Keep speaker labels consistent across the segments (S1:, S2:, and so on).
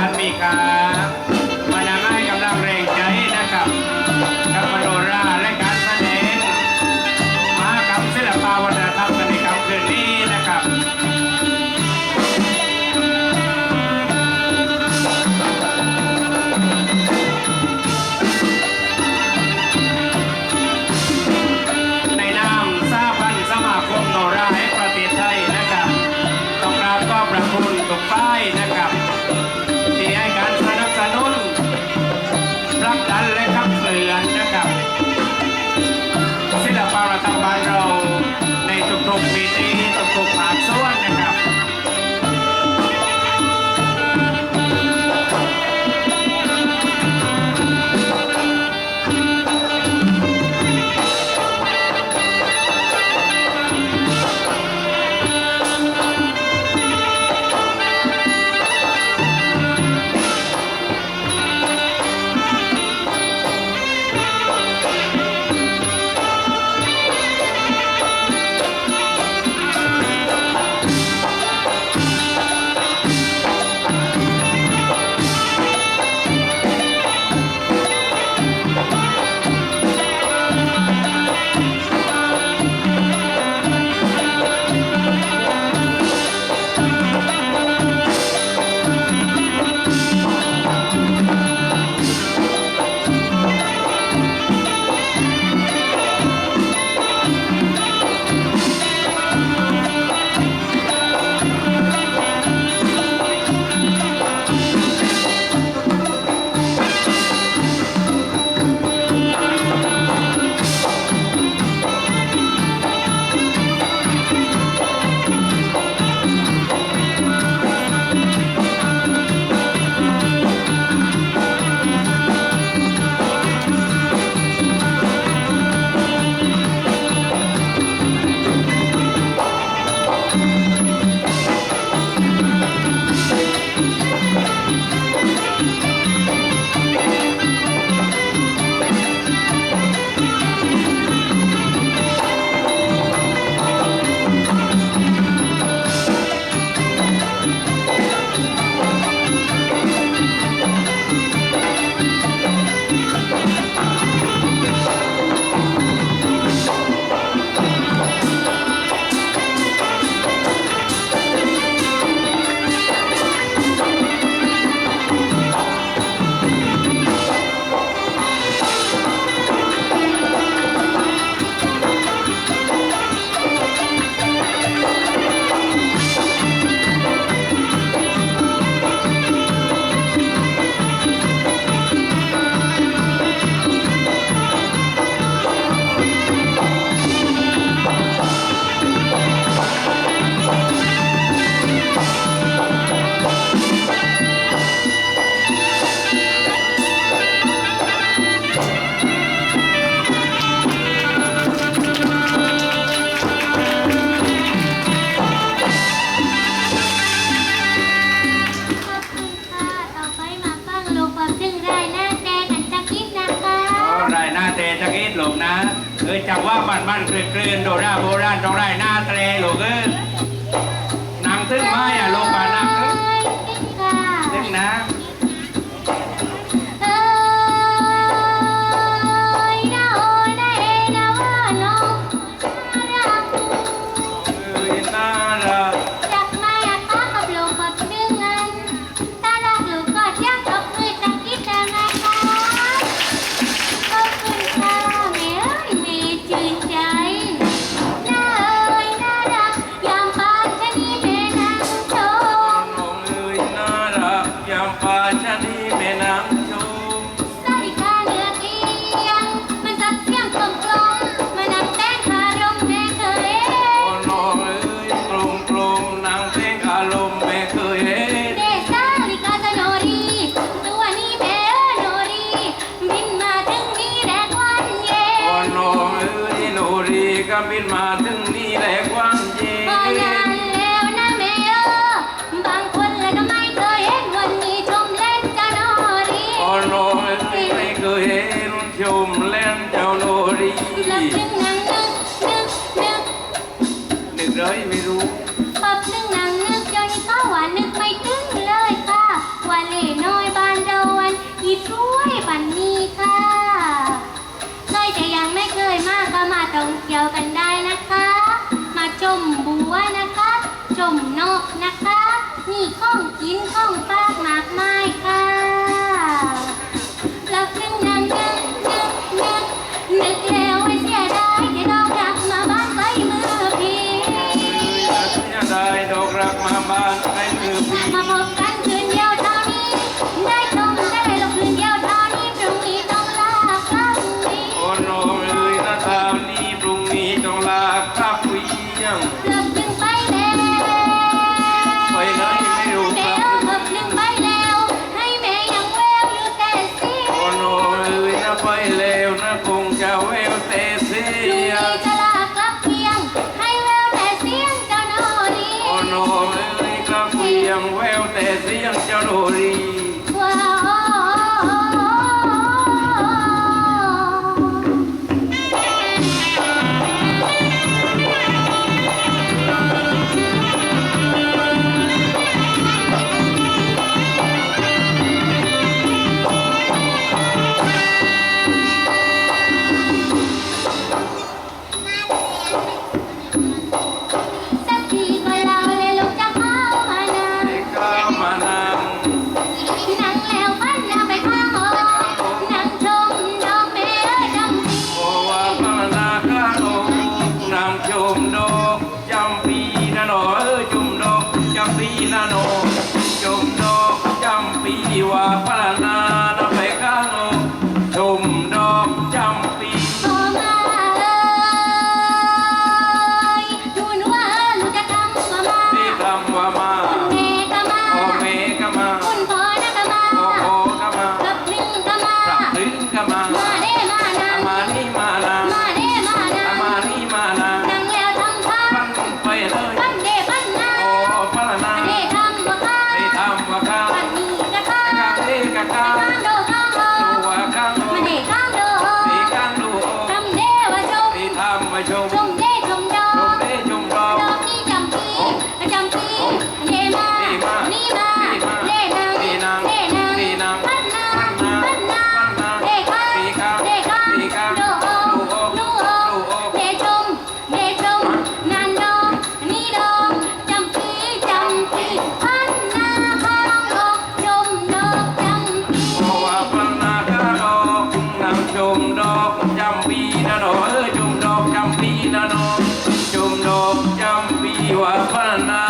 S1: านมีครับ ร้านตรงไรหน้าทะเลูกเอ้ยนางตึ้งไม้อะลูก i'm Sampai jadi นึกนังนึกนึกนึ
S2: กนึ่งร้
S1: อย
S2: ไม่รู้ ปับนึกนังนึกย้อยข้าห
S1: วานนึกไม่ถึง
S2: เล
S1: ยค่ะ
S2: ว่า
S1: เล่
S2: น
S1: ย
S2: บาน
S1: เด
S2: วันอี
S1: กร้
S2: ย
S1: บัน
S2: นี้
S1: ค่ะเคย
S2: แต่
S1: ยั
S2: ง
S1: ไม่
S2: เคยมาก
S1: ก็มาต้ง
S2: เกี่ยวกั
S1: น Milano 吃完饭啦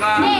S1: した。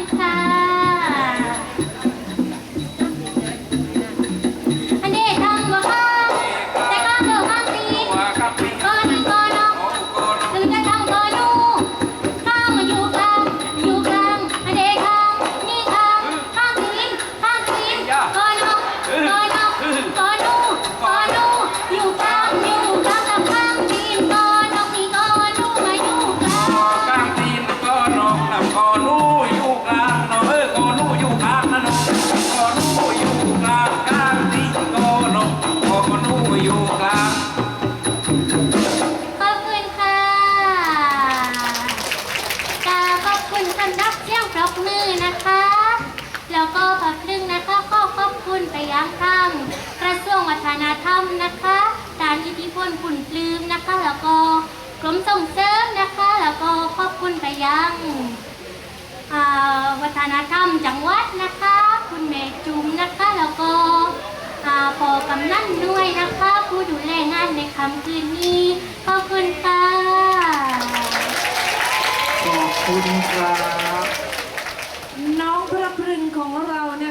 S1: กร
S2: มส่งเสริมนะคะ แล้วก็ขอบคุณไปยังวัฒนธรรมจังหวัดนะคะ คุณแม่จุมนะคะ แล้วก็ปอกำนั่นด้วยนะคะ ผู้ดูแลงานในค่ำคืนนี้ขอบคุณค่ะ
S3: ขอบคุณครับน้องพระพรึงของเราเนี่ย